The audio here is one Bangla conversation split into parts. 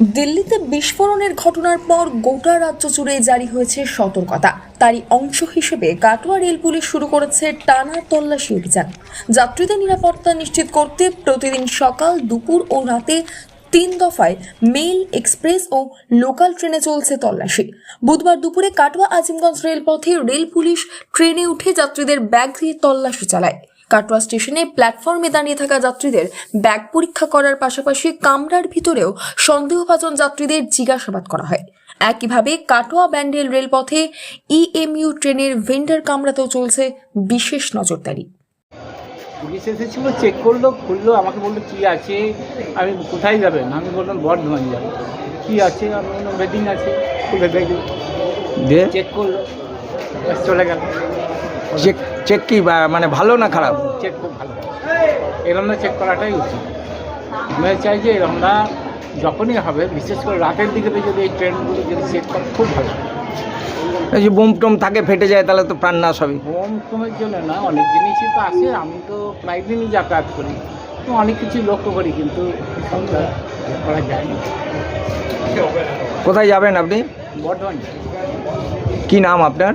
দিল্লিতে বিস্ফোরণের ঘটনার পর গোটা রাজ্য জুড়ে জারি হয়েছে সতর্কতা। তারই অংশ হিসেবে কাটোয়া রেল পুলিশ শুরু করেছে টানা তল্লাশি অভিযান। যাত্রীদের নিরাপত্তা নিশ্চিত করতে প্রতিদিন সকাল, দুপুর ও রাতে তিন দফায় মেল, এক্সপ্রেস ও লোকাল ট্রেনে চলছে তল্লাশি। বুধবার দুপুরে কাটোয়া আজিমগঞ্জ রেলপথে রেল পুলিশ ট্রেনে উঠে যাত্রীদের ব্যাগ দিয়ে তল্লাশি চালায়। কাটোয়া স্টেশনে প্ল্যাটফর্মে দাঁড়িয়ে থাকা যাত্রীদের ব্যাগ পরীক্ষা করার পাশাপাশি কামরার ভিতরেও সন্দেহভাজন যাত্রীদের জিজ্ঞাসাবাদ করা হয়। একইভাবে কাটোয়া ব্যান্ডেল রেলপথে ইএমইউ ট্রেনের ভেন্ডার কামরাতেও চলছে বিশেষ নজরদারি। পুলিশ এসেছিল চেক করল খুললো আমাকে বলল কী আছে? আমি কোথায় যাবেন আমি বললাম বর্ধমান যাব। কী আছে? আমি আছে। খুলে দেখি চেক করল ব্যাস চলে গেল। চেক চেক কি মানে ভালো না খারাপ? চেক খুব ভালো। এরমটা চেক করাটাই উচিত। আমি চাই যে এরমটা যখনই হবে বিশেষ করে রাতের দিকে যদি এই ট্রেনগুলো যদি চেক করে খুব ভালো। এই যে বোম টোম থাকে ফেটে যায় তাহলে তো প্রাণ নাশ হবে। হোম টোমের জন্য না অনেক জিনিসই তো আসে আমি তো প্রায় দিনই যাতায়াত করি। তো অনেক কিছু লক্ষ্য করি কিন্তু করা যায় না। কোথায় যাবেন আপনি? বর্ধমান। কি নাম আপনার?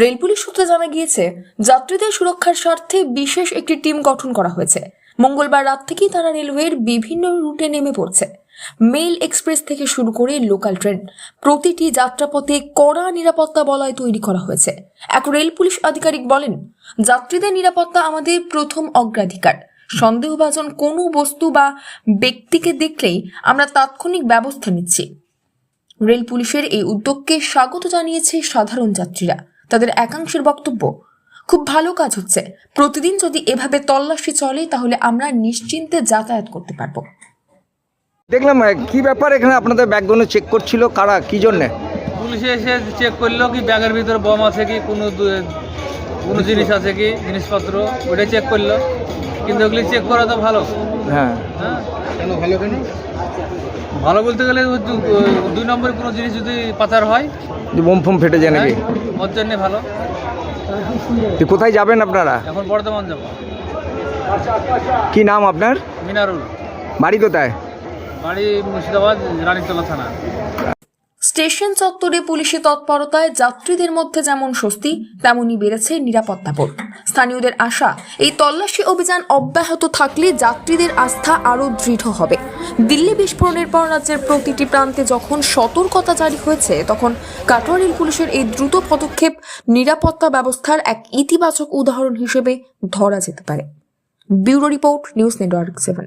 Rail police সূত্রে জানা গিয়েছে, যাত্রীদের সুরক্ষার স্বার্থে বিশেষ একটি টিম গঠন করা হয়েছে। মঙ্গলবার রাত থেকেই তারা রেলওয়ের বিভিন্ন রুটে নেমে পড়ছে। মেল এক্সপ্রেস থেকে শুরু করে লোকাল ট্রেন, প্রতিটি যাত্রাপথে কড়া নিরাপত্তা বলয় তৈরি করা হয়েছে। এক রেল পুলিশ আধিকারিক বলেন, যাত্রীদের নিরাপত্তা আমাদের প্রথম অগ্রাধিকার। সন্দেহভাজন কোনো বস্তু বা ব্যক্তিকে দেখলেই আমরা তাৎক্ষণিক ব্যবস্থা নিচ্ছি। রেল পুলিশের এই উদ্যোগকে স্বাগত জানিয়েছে সাধারণ যাত্রীরা। তাদের একাংশের বক্তব্য। খুব ভালো কাজ হচ্ছে। প্রতিদিন যদি এভাবে তল্লাশি চলে তাহলে আমরা নিশ্চিন্তে যাতায়াত করতে পারব। দেখলাম কি ব্যাপার এখানে আপনাদের ব্যাগগুলো চেক করছিল? কারা? কি জন্যে? পুলিশে এসে চেক করল কি ব্যাগের ভিতরে বোম আছে কি কোনো দু- কোনো জিনিস আছে কি জিনিসপত্র ওটা চেক করল। কিন্তু ওগুলি চেক করা তো ভালো। হ্যাঁ। হ্যাঁ কেন ভালো কেন? ভালো বলতে গেলে দুই নম্বরে কোনো জিনিস যদি পাচার হয় যে বোম ফোম ফেটে যায় নাকি? হ্যাঁ, ওর জন্যে ভালো। কোথায় যাবেন আপনারা? এখন বর্ধমান যাব। কি নাম আপনার? মিনারুল। বাড়ি কোথায়? বাড়ি মুর্শিদাবাদ রানীতলা থানা। স্টেশন চত্বরে পুলিশি তৎপরতায় যাত্রীদের মধ্যে যেমন স্বস্তি তেমনই বেড়েছে নিরাপত্তা বোধ। স্থানীয়দের আশা, এই তল্লাশি অভিযান অব্যাহত থাকলে যাত্রীদের আস্থা আরও দৃঢ় হবে। দিল্লি বিস্ফোরণের পর রাজ্যের প্রতিটি প্রান্তে যখন সতর্কতা জারি হয়েছে, তখন কাটোয়া রেল পুলিশের এই দ্রুত পদক্ষেপ নিরাপত্তা ব্যবস্থার এক ইতিবাচক উদাহরণ হিসেবে ধরা যেতে পারে। Bureau report, news network seven.